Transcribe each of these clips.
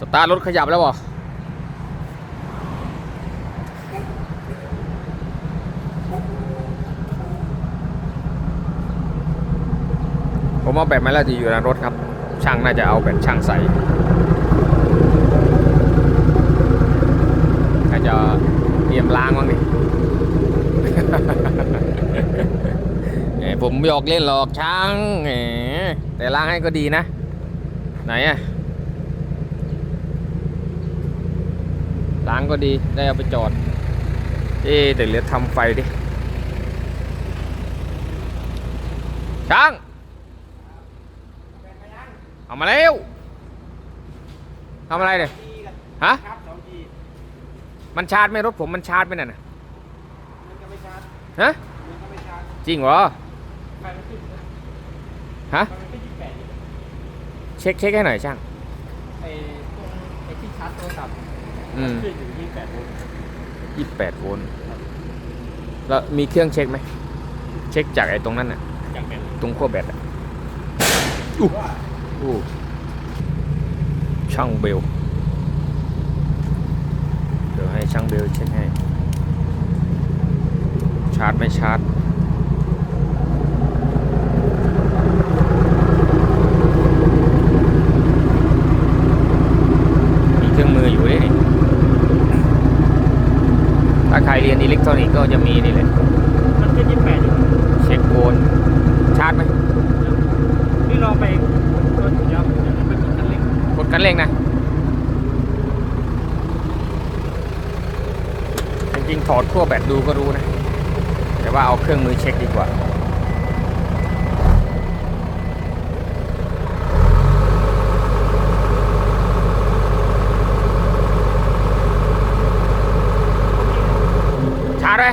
สตาร์รถขยับแล้วบ่ผมเอาแบตมาแล้วจะอยู่ในรถครับ ช่างน่าจะเอาแบตช่างใส่น่าจะเตรียมล้างมั้งนี่ผมหยอกเล่นหรอกช่างแต่ล้างให้ก็ดีนะ ไหนอะ ล้างก็ดีได้เอาไปจอด เอ๊ะแต่เหลือทำไฟดิช่างเอามาเร็วทำอะไรเนี่ยฮะครับสองทีมันชาร์จไหมรถผมมันชาร์จไหมน่ะมันก็ไม่ชาร์จฮะมันก็ไม่ชาร์จจริงเหรอไฟมันขึ้นนะฮะไฟมันขึ้นยี่สิบแปดอยู่เช็คเช็คให้หน่อยช่างไอ้ตรงไอ้ที่ชาร์จโทรศัพท์ อืม ขึ้นอยู่ยี่สิบแปดโวลต์ยี่สิบแปดโวลต์แล้วมีเครื่องเช็คไหม เช็คจากไอ้ตรงนั้นน่ะ จากแบตตรงขั้วแบตอะอู้อู้ช่างเบล เดี๋ยวให้ช่างเบลเช็คให้ ชาร์จไม่ชาร์จ มีเครื่องมืออยู่ด้วยนี่ถ้าใครเรียนอิเล็กทรอนิกส์ก็จะ มีนี่เลยมันขึ้นยี่สิบแปดอยู่เช็คโวลต์ชาร์จไหมนี่ลองไปกดเดี๋ยวเดี๋ยวไปกดคันเร่งกดกันเร่งนะจริงๆถอดขั้วแบตดูก็รู้นะ แต่ว่าเอาเครื่องมือเช็คดีกว่าชาร์จไหม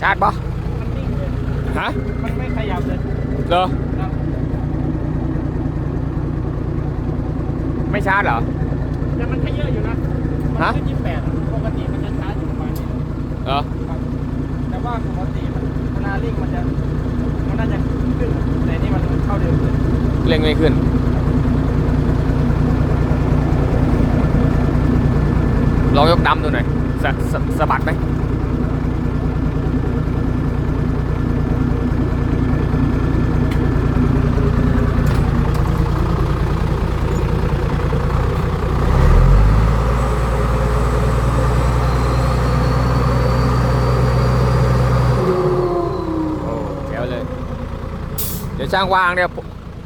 ชาร์จปะมันนิ่งเลยฮะ มันไม่ขยับเลยเหรอ ครับไม่ชาร์จเหรอ แต่มันขยับอยู่นะมัฮะ ขึ้นยี่สิบแปดปกติมันจะชาร์จอยู่ประมาณนี้เหรอ ครับแต่ว่าปกติมันเวลาเร่งมันจะมันน่าจะขึ้นแต่นี่มันเข้าเดิมเลยเร่งไม่ขึ้น ลองยกดำดูหน่อยสะสะสะบัดไหม โอ้แจ๋วเลย เดี๋ยว ช่างวางเนี่ย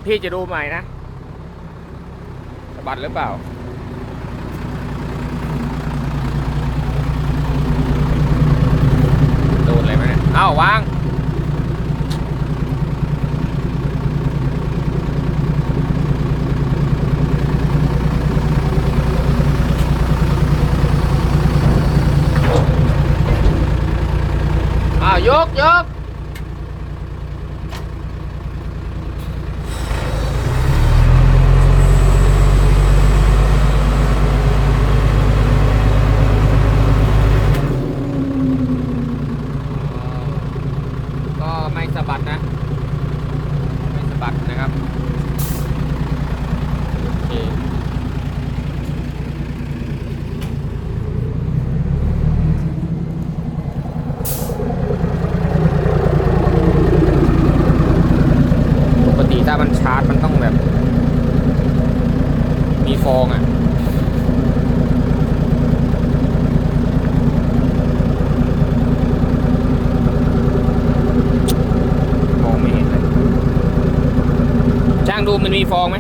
พี่จะดูใหม่นะสะบัดหรือเปล่า โดนอะไรไหมเนี่ย เอ้าวาง อ้าวยกยก ก็ไม่สะบัดนะ ไม่สะบัดนะครับ โอเค ปกติถ้ามันชาร์จมันต้องแบบ มีฟองอะ มองไม่เห็นเลย ช่างดูมันมี ฟองไหม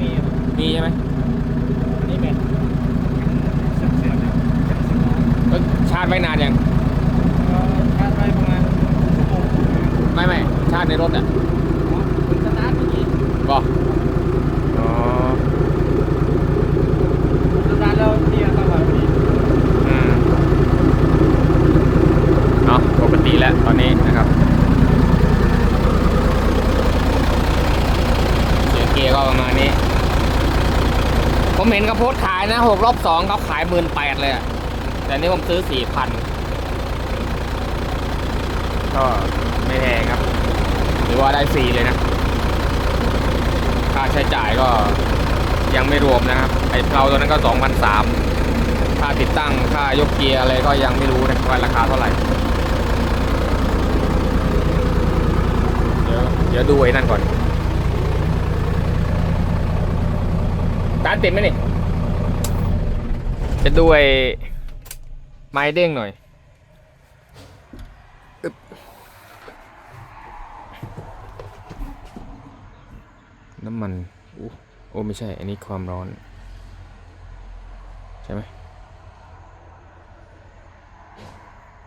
มีมีใช่ไหมอันนี้เป็นเสื่อมเสื่อมเนี่ยจากสิบโมงก็ชาร์จไว้นานยังก็ชาร์จไว้ประมาณชั่วโมงไม่ไม่ชาร์จในรถอะคุณสตาร์ทเมื่อกี้ก็อ๋อ สตาร์ทแล้วเรียกเข้ามาพอดี อืมเนาะปกติแล้วตอนนี้นะครับ เสี ยก็ประมาณนี้ ผมเห็นเขาโพสต์ขายนะหกรอบสองเขาขายหมื่นแปดเลยแต่นี่ผมซื้อสี่พันก็ไม่แพงครับ หรือว่าได้ฟรีเลยนะ ค่าใช้จ่ายก็ยังไม่รวมนะครับ ไอ้เพลาตัวนั้นก็สองพันสามค่าติดตั้งค่ายกเกียร์อะไรก็ยังไม่รู้นะว่าราคาเท่าไหร่ เดี๋ยวเดี๋ยวดูไอ้นั่นก่อน ร้านติดไหมนี่จะดูไอ้ไม้เด้งหน่อยอึ๊บน้ำมันอู้โอ้ไม่ใช่ อันนี้ความร้อน ใช่ไหม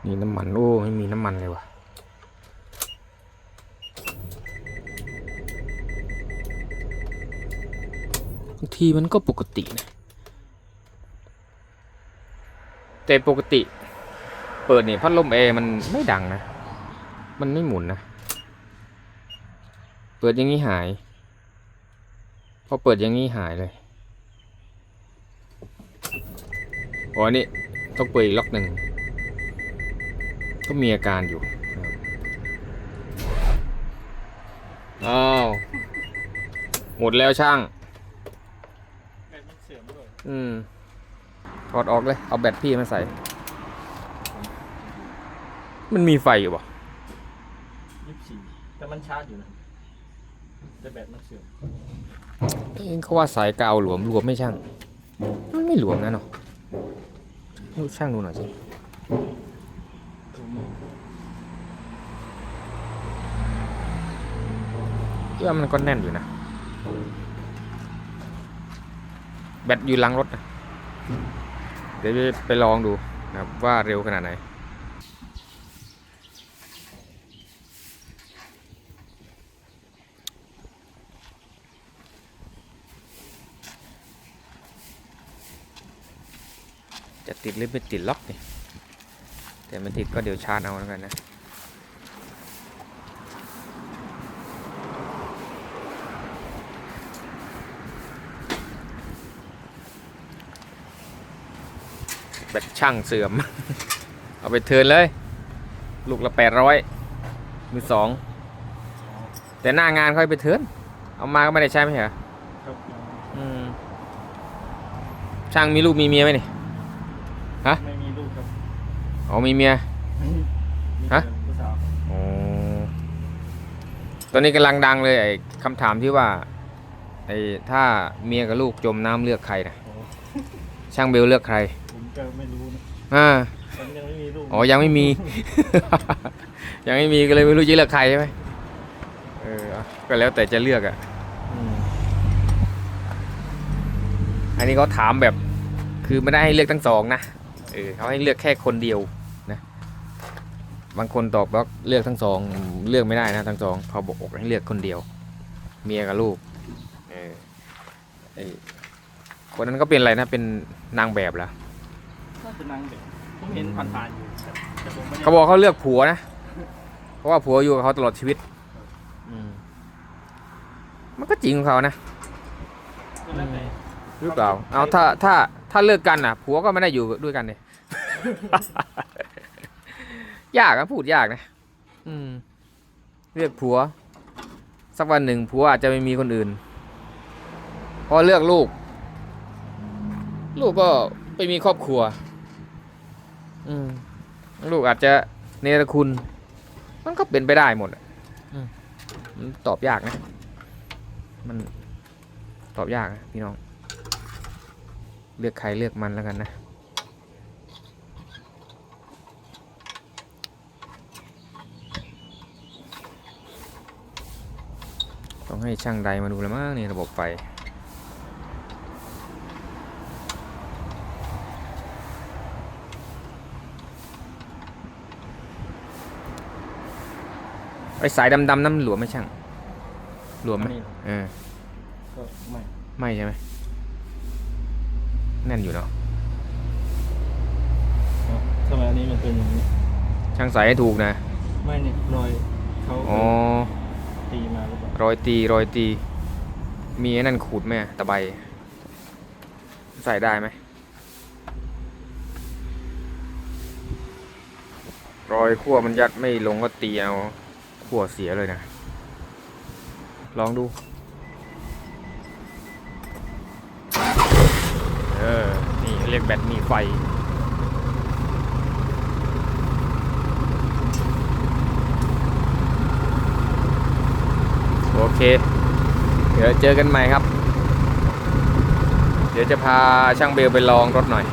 นี่น้ำมัน โอ้ไม่มีน้ำมันเลยว่ะ บางทีมันก็ปกตินะ แต่ปกติ เปิดนี่พัดลมแอร์มันไม่ดังนะ มันไม่หมุนนะ เปิดอย่างนี้หาย พอเปิดอย่างนี้หายเลยอ๋ออันนี่ต้องเปิดอีกล็อกหนึ่งก็มีอาการอยู่อ้าวหมดแล้วช่าง อมด้วยอืมถอดออกเลย เอาแบตพี่มาใส่ มันมีไฟอยู่ป่ะยี่สิบสี่แต่มันชาร์จอยู่นะแต่แบตมันเสื่อมเอ้ยเขาว่าสายกาวหลวมหลวมไม่ช่าง มันไม่หลวมนะเนาะดูช่างดูหน่อยสิคิดว่ามันก็แน่นอยู่นะ แบตอยู่หลังรถนะเดี๋ยวไปลองดูนะครับว่าเร็วขนาดไหนจะติดหรือไม่ติดล็อกนี่แต่ไม่ติดก็เดี๋ยวชาร์จเอาแล้วกันนะ แบตช่างเสื่อม เอาไปเทิร์นเลย ลูกละแปดร้อยมือสอง แต่หน้างานค่อยไปเทิร์นเอามาก็ไม่ได้ใช้ไม่ใช่เหรอครับอืมช่างมีลูกมีเมียไหมนี่ฮะไม่มีลูกครับอ๋อมีเมียมีฮะแต่ผู้สาวอ๋อตอนนี้กำลังดังเลยไอ้คำถามที่ว่าไอ้ถ้าเมียกับลูกจมน้ำเลือกใครนะโอ้ช่างเบลเลือกใครผม ก็ไม่รู้นะอ่าผมยังไม่มีลูกอ๋อยังไม่มี ยังไม่มีก็เลยไม่รู้จะเลือกใครใช่ไหมเออเอาก็แล้วแต่จะเลือกอะอืมอันนี้เขาถามแบบคือไม่ได้ให้เลือกทั้งสองนะเออเขาให้เลือกแค่คนเดียวนะบางคนตอบว่าเลือกทั้งสองเลือกไม่ได้นะทั้งสองเขาบอกให้เลือกคนเดียว เมียกับลูกเออไอคนนั้นก็เป็นอะไรนะเป็นนางแบบแล้ว น่าจะนั่งเด็กผมเห็นผ่านๆอยู่แต่แต่ผมไม่ได้เขาบอกเขาเลือกผัวนะ เพราะว่าผัวอยู่กับเขาตลอดชีวิต อืม มันก็จริงของเขานะก็แล้วแต่หรือเปล่า เอาถ้าถ้าถ้าเลิกกันอะ ผัวก็ไม่ได้อยู่ด้วยกันเนี่ยยากนะพูดยากนะ อืม เลือกผัว สักวันหนึ่งผัวอาจจะไม่มีคนอื่น พอเลือกลูก ลูกก็ไปมีครอบครัว อืมลูกอาจจะเนรคุณ มันก็เป็นไปได้หมดอะอืม มันตอบยากนะ มันตอบยากนะพี่น้อง เลือกใครเลือกมันแล้วกันนะ ต้องให้ช่างใดมาดูแล้วมั้งนี่ระบบไฟ ไอสายดำๆนั่นมันหลวมไหมช่าง หลวมไหมนี่เออก็ไม่ไม่ใช่ไหมแน่นอยู่เนาะทำไมอันนี้มันเป็นอย่างนี้ ช่างสายให้ถูกนะไม่เนี่ยรอยเขาอ๋อตีมาหรือเปล่ารอยตีรอยตี มีไอ้นั่นขูดไหมอะตะไบใส่ได้ไหมรอยขั้วมันยัดไม่ลงก็ตีเอา ขั้วเสียเลยนะ ลองดู เออ นี่เรียกแบตมีไฟโอเค เดี๋ยวเจอกันใหม่ครับ เดี๋ยวจะพาช่างเบลไปลองรถหน่อย